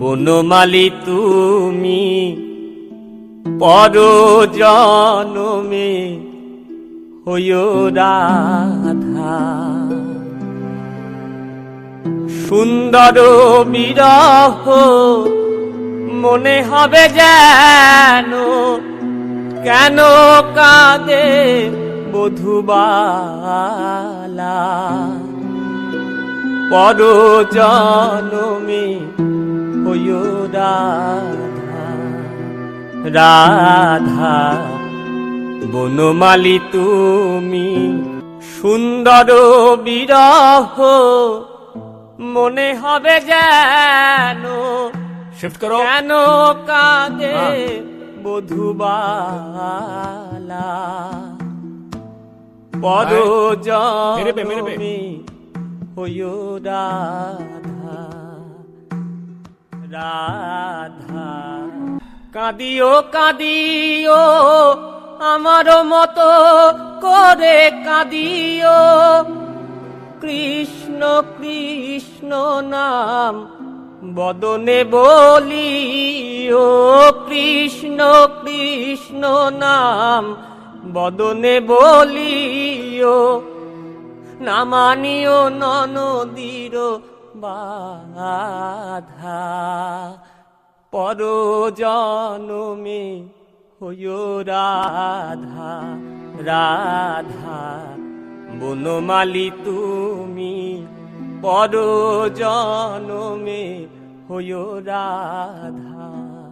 বনমালি তুমি পর জনমে হইও রাধা। সুন্দর বিরহ মনে হবে যেন, কেন কাঁদে বধুবালা। পর জনমে হইও রাধা রাধা বনমালি তুমি সুন্দর বিরহ মনে হবে যেন শিফট করো। কেন কাঁদে হ্যাঁ। বধুবালা। পর মেরে হইও রাধা রাধা। কাঁদিও কাঁদিও, আমার মতো করে কাঁদিও। কৃষ্ণ কৃষ্ণ নাম বদনে বলিও। কৃষ্ণ কৃষ্ণ নাম বদনে বলিও। নামানিও ননদীর বাধা। পর জনমে হয়ো রাধা রাধা। বনমালি তুমি পর জনমে হয়ো রাধা।